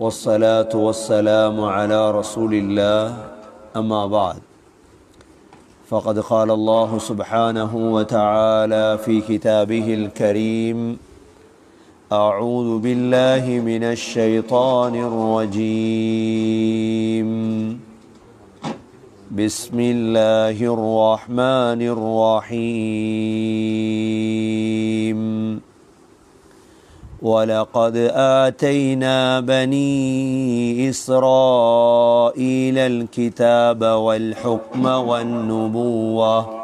والصلاة والسلام على رسول الله. أما بعد فقد قال الله سبحانه وتعالى في كتابه الكريم أعوذ بالله من الشيطان الرجيم. بسم الله الرحمن الرحيم. ولقد آتينا بني إسرائيل الكتاب والحكم والنبوة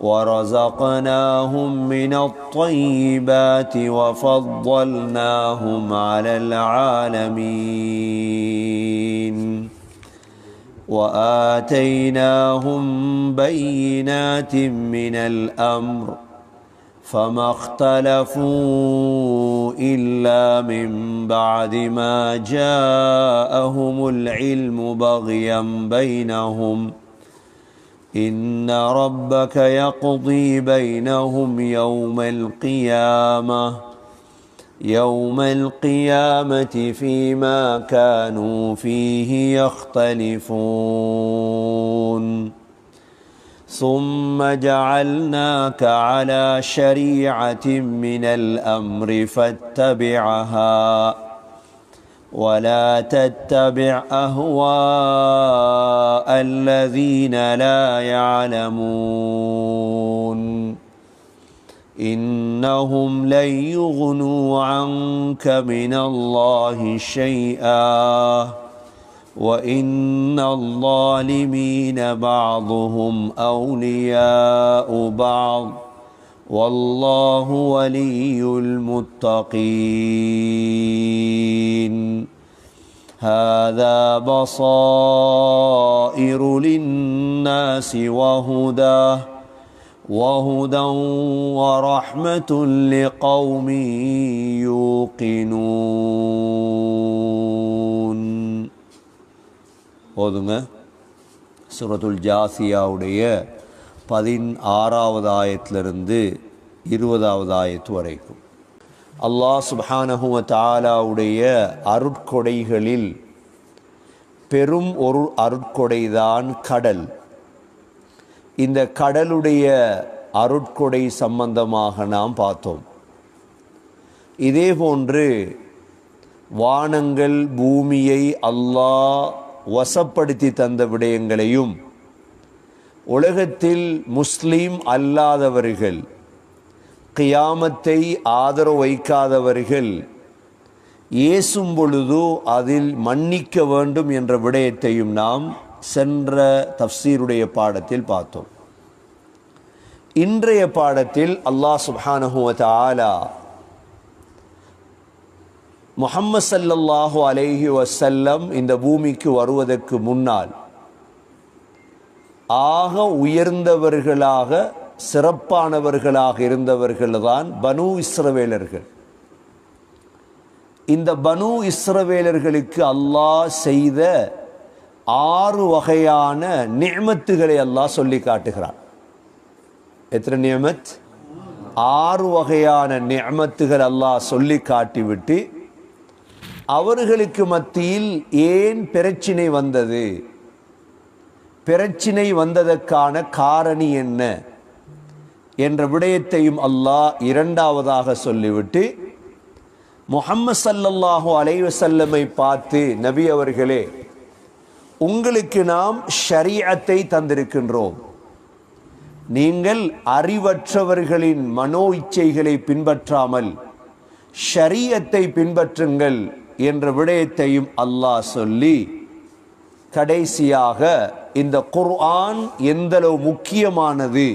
ورزقناهم من الطيبات وفضلناهم على العالمين وآتيناهم بينات من الأمر فما اختلفوا إلا من بعد ما جاءهم العلم بغيا بينهم. إن ربك يقضي بينهم يوم القيامة يوم القيامة فيما كانوا فيه يختلفون. ثم جعلناك على شريعة من الأمر فاتبعها ولا تتبع أهواء الذين لا يعلمون. إنهم لن يغنوا عنك من الله شيئا. وإن الظالمين بعضهم أولياء بعض والله ولي المتقين هذا بصائر للناس وهدى وهدى ورحمة لقوم يوقنون போதுங்க. சுரத்துல் ஜாசியாவுடைய பதினாறாவது ஆயத்திலிருந்து இருபதாவது ஆயத்து வரைக்கும். அல்லாஹ் சுபஹானஹுவ தாலாவுடைய அருட்கொடைகளில் பெரும் ஒரு அருட்கொடைதான் கடல். இந்த கடலுடைய அருட்கொடை சம்பந்தமாக நாம் பார்த்தோம். இதே போன்று வானங்கள் பூமியை அல்லாஹ் வசப்படுத்தி தந்த விடயங்களையும் உலகத்தில் முஸ்லீம் அல்லாதவர்கள் கியாமத்தை ஆதரவு வைக்காதவர்கள் ஏசும் பொழுது அதில் மன்னிக்க வேண்டும் என்ற விடயத்தையும் நாம் சென்ற தப்சீருடைய பாடத்தில் பார்த்தோம். இன்றைய பாடத்தில் அல்லாஹ் சுப்ஹானஹுவ ஆலா முகம்மது சல்லல்லாஹு அலைஹி வசல்லம் இந்த பூமிக்கு வருவதற்கு முன்னால் ஆக உயர்ந்தவர்களாக சிறப்பானவர்களாக இருந்தவர்கள் தான் பனு இஸ்ரவேலர்கள். இந்த பனு இஸ்ரவேலர்களுக்கு அல்லாஹ் செய்த ஆறு வகையான நியமத்துகளை அல்லாஹ் சொல்லி காட்டுகிறான். எத்தனை நியமத்? ஆறு வகையான நியமத்துகள் அல்லாஹ் சொல்லி காட்டிவிட்டு அவர்களுக்கு மத்தியில் ஏன் பிரச்சினை வந்தது? பிரச்சினை வந்ததற்கான காரணி என்ன? என்ற விடயத்தையும் அல்லாஹ் இரண்டாவதாக சொல்லிவிட்டு முகம்மது சல்லல்லாஹு அலைவசல்லமை பார்த்து நபி அவர்களே உங்களுக்கு நாம் ஷரியத்தை தந்திருக்கின்றோம். நீங்கள் அறிவற்றவர்களின் மனோ இச்சைகளை பின்பற்றாமல் ஷரியத்தை பின்பற்றுங்கள். என்ற விடயத்தையும் அல்லாஹ் சொல்லி கடைசியாக இந்த குர்ஆன் எந்தளவு முக்கியமானது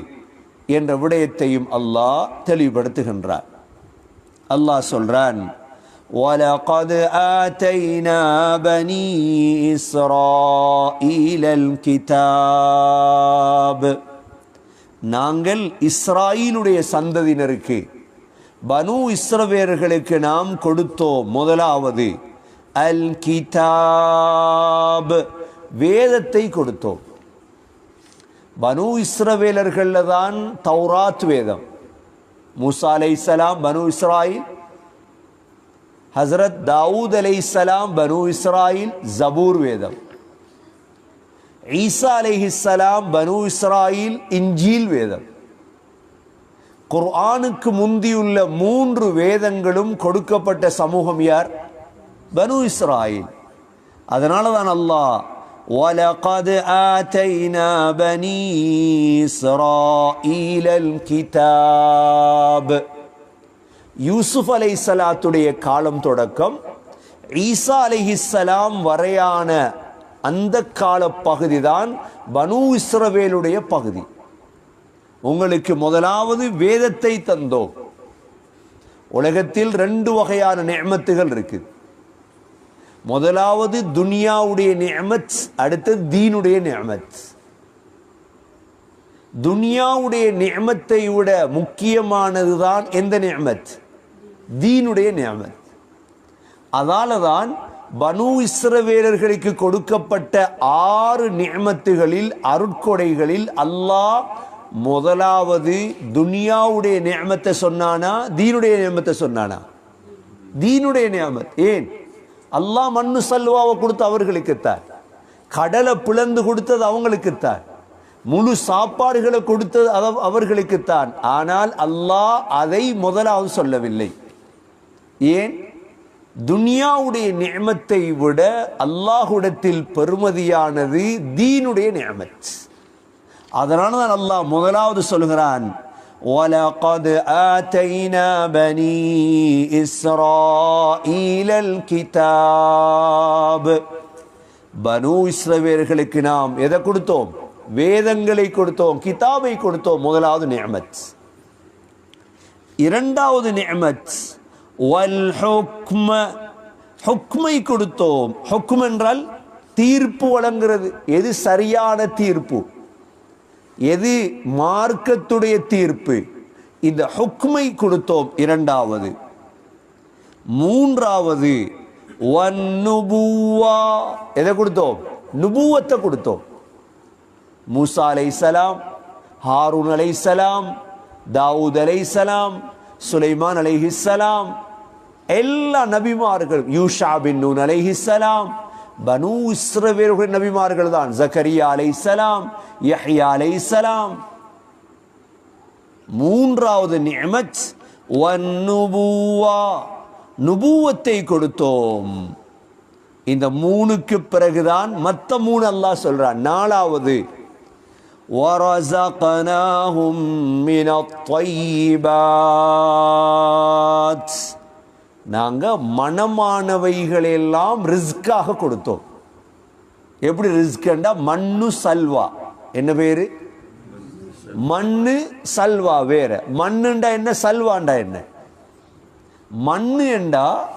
என்ற விடயத்தையும் அல்லாஹ் தெளிவுபடுத்துகின்றார் அல்லாஹ் சொல்றான் وَلَقَدْ آتَيْنَا بَنِي إِسْرَائِيلَ الْكِتَابَ நாங்கள் இஸ்ராயிலுடைய சந்ததியினருக்கு பனு இஸ்ரவேர்களுக்கு நாம் கொடுத்தோம் முதலாவது அல் கிதாப் வேதத்தை கொடுத்தோம் பனு இஸ்ரவேலர்களில் தான் தௌராத் வேதம். மூசா அலை இஸ்லாம் பனு இஸ்ராயில். ஹசரத் தாவூத் அலை இஸ்லாம் பனு இஸ்ராயில் ஜபூர் வேதம். ஈசா அலை இஸ்லாம் பனு இஸ்ராயில் இஞ்சீல் வேதம். குர்ஆனுக்கு முந்தியுள்ள மூன்று வேதங்களும் கொடுக்கப்பட்ட சமூகம் யார் பனு இஸ்ராயில் அதனால தான் அல்லாஹ் وَلَقَدْ آتَيْنَا بَنِي إِسْرَائِيلَ الْكِتَابَ யூசுப் அலைஹிஸ்ஸலாத்துடைய காலம் தொடக்கம் ஈசா அலைஹிஸ்ஸலாம் வரையான அந்த கால பகுதி தான் பனு இஸ்ரவேலுடைய பகுதி உங்களுக்கு முதலாவது வேதத்தை தந்தோம் உலகத்தில் ரெண்டு வகையான நியமத்துகள் இருக்கு. முதலாவது துனியாவுடைய நியமத் அடுத்தது தீனுடைய நியமத். துனியாவுடைய நியமத்தை விட முக்கியமானதுதான் எந்த நியமத்? தீனுடைய நியமத். அதால தான் பனு இஸ்ரவேலர்களுக்கு கொடுக்கப்பட்ட ஆறு நியமத்துகளில் அருட்கொடைகளில் அல்லாஹ் முதலாவது துனியாவுடைய நியமத்தை சொன்னானா தீனுடைய நியமத்தை சொன்னானா? தீனுடைய நியமத். ஏன்? அல்லாஹ் மண்ணு சல்வாவை கொடுத்து அவர்களுக்குத்தான் கடலை பிளந்து கொடுத்தது அவங்களுக்குத்தான் முழு சாப்பாடுகளை கொடுத்தது அவ- அவர்களுக்குத்தான் ஆனால் அல்லாஹ் அதை முதலாவது சொல்லவில்லை. ஏன்? துனியாவுடைய நியமத்தை விட அல்லாஹுடத்தில் பெருமதியானது தீனுடைய நியமத். அதனால தான் அல்லாஹ் முதலாவது சொல்கிறான் وَلَقَدْ آتَيْنَا بَنِي إِسْرَائِيلَ الْكِتَابَ பனு இஸ்ரவேலர்களுக்கு நாம் எதை கொடுத்தோம் வேதங்களை கொடுத்தோம் கிதாபை கொடுத்தோம் முதலாவது நியமத் இரண்டாவது நியமத் வல் ஹுக்ம ஹுக்மை கொடுத்தோம் ஹுக்ம் என்றால் தீர்ப்பு வழங்குறது எது சரியான தீர்ப்பு எது மார்க்கத்துடைய தீர்ப்பு? இந்த ஹுக்மை கொடுத்தோம் இரண்டாவது. மூன்றாவது எதை கொடுத்தோம்? நுபுவத்தை கொடுத்தோம். மூசா அலைசலாம் ஹாரூன் அலைசலாம் தாவூத் அலை சலாம் சுலைமான் அலைஹிஸ்ஸலாம் எல்லா நபிமார்கள் யூஷா பின் நூன் அலைஹிஸ்ஸலாம் பனு இஸ்ரவேலுடைய நபிமார்கள் தான் ஜக்கரியா அலைஹிஸ்ஸலாம் யஹ்யா அலைஹிஸ்ஸலாம் மூன்றாவது நியமத் வன்னுபுவா நுபுவத்தை கொடுத்தோம் இந்த மூணுக்கு பிறகுதான் மத்த மூணு அல்லாஹ் சொல்றான் நாலாவது وَرَزَقْنَاهُمْ مِنَ الطَّيِّبَاتِ நாங்கள் மனமானவைகளெல்லாம் ரிஸ்க்காக கொடுத்தோம். எப்படி ரிஸ்க்ண்டா மண்ணு சல்வா. என்ன பேர்? மண்ணு சல்வா வேற. மண்ணுண்டா என்ன? சல்வாண்டா என்ன? மண்ணு என்றா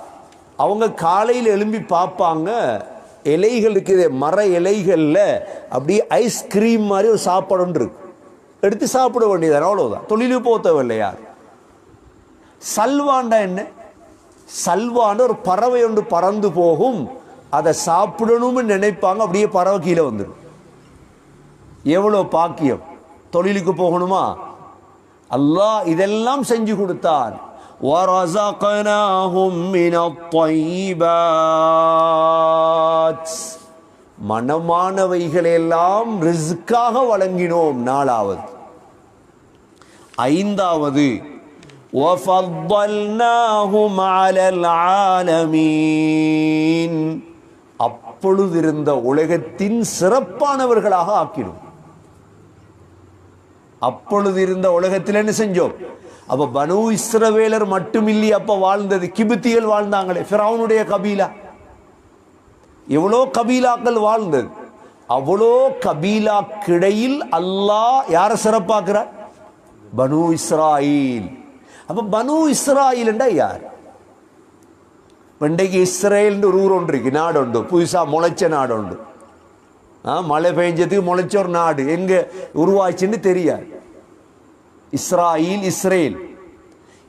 அவங்க காலையில் எழும்பி பார்ப்பாங்க இலைகள் இருக்குது மர இலைகளில் அப்படியே ஐஸ்கிரீம் மாதிரி ஒரு சாப்பாடுன்னு இருக்கு. எடுத்து சாப்பிட வேண்டியது அவ்வளோதான் தொழிலுக்கு போக தேவையில்லை யார் சல்வாண்டா என்ன? சல்வான்னு ஒரு பறவை ஒன்று பறந்து போகும். அதை சாப்பிடணும்னு நினைப்பாங்க அப்படியே பறவை கீழே வந்துடும். எவ்வளோ பாக்கியம். தொழிலுக்கு போகணுமா? அல்லாஹ் இதெல்லாம் செஞ்சு கொடுத்தான். மனமானவைகளெல்லாம் ரிஸ்க்காக வழங்கினோம். நாலாவது. ஐந்தாவது وَفَضَّلْنَاهُمْ عَلَى الْعَالَمِينَ அப்பொழுது இருந்த உலகத்தின் சிறப்பானவர்களாக ஆக்கிடும் அப்பொழுது இருந்த உலகத்தில் என்ன செஞ்சோம் அப்ப பனு இஸ்ரவேலர் மட்டும் இல்லையே அப்ப வாழ்ந்தது கிபித்தியல் வாழ்ந்தாங்களே ஃபிரௌனுடைய கபீலா எவ்வளோ கபீலாக்கள் வாழ்ந்தது அவ்வளோ கபீலாக்கிடையில் அல்லாஹ் யாரை சிறப்பாக்குறார் பனு இஸ்ராயில் அப்ப பனு இஸ்ராயில்ண்டா யார் இன்றைக்கு இஸ்ரேல் ஒரு ஊர் ஒன்று இருக்கு நாடு உண்டு புதுசா முளைச்ச நாடு உண்டு ஆ, மழை பெஞ்சதுக்கு முளைச்ச ஒரு நாடு எங்க உருவாச்சுன்னு தெரியாது இஸ்ராயில் இஸ்ரேல்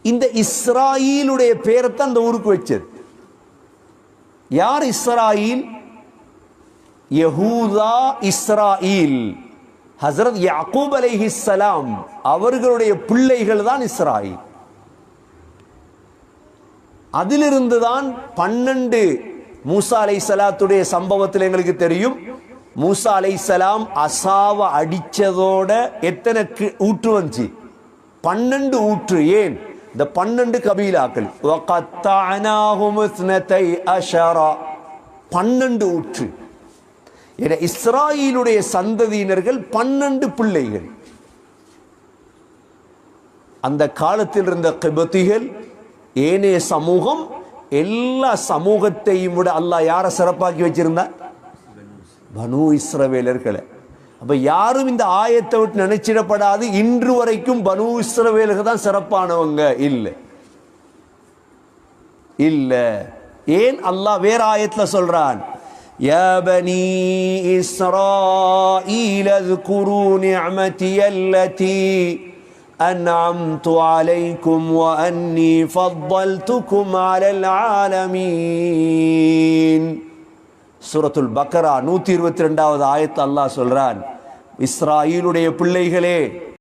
இந்த இஸ்ராயிலுடைய பேரைத்தான் அந்த ஊருக்கு வச்சது யார் இஸ்ராயில் யஹூதா இஸ்ராயில் ஹசரத் யாக்கூப் அலைஹிஸ்ஸலாம் அவர்களுடைய பிள்ளைகள் தான் இஸ்ராயில் அதிலிருந்து தான் பன்னெண்டு மூசா அலை சலாத்துடைய சம்பவத்தில் எங்களுக்கு தெரியும். மூசா அலை சலாம் அசாவ அடித்ததோட எத்தனை ஊற்று வந்துச்சு? பன்னெண்டு ஊற்று ஏன்? இந்த பன்னெண்டு கபீலாக்கள். பன்னெண்டு ஊற்று. என இஸ்ராயிலுடைய சந்ததியினர்கள் பன்னெண்டு பிள்ளைகள். அந்த காலத்தில் இருந்த கபத்திகள் ஏனைய சமூகம் எல்லா சமூகத்தையும் விட அல்லாஹ் யாரை சிறப்பாக்கி வச்சிருந்தா பனு இஸ்ரவேலர்களை அப்ப யாரும் இந்த ஆயத்தை விட்டு நினைச்சிடப்படாது இன்று வரைக்கும் பனு இஸ்ரவேலர்கள் தான் சிறப்பானவங்க இல்லை இல்ல ஏன் அல்லாஹ் வேற ஆயத்துல சொல்றான் يا بني إسرائيل اذكروا نعمتي التي أنعمت عليكم وأني فضلتكم على العالمين சூரத்துல் பக்கரா நூத்தி இருபத்தி ரெண்டாவது ஆயத்து அல்லாஹ் சொல்றான் இஸ்ராயீலுடைய பிள்ளைகளே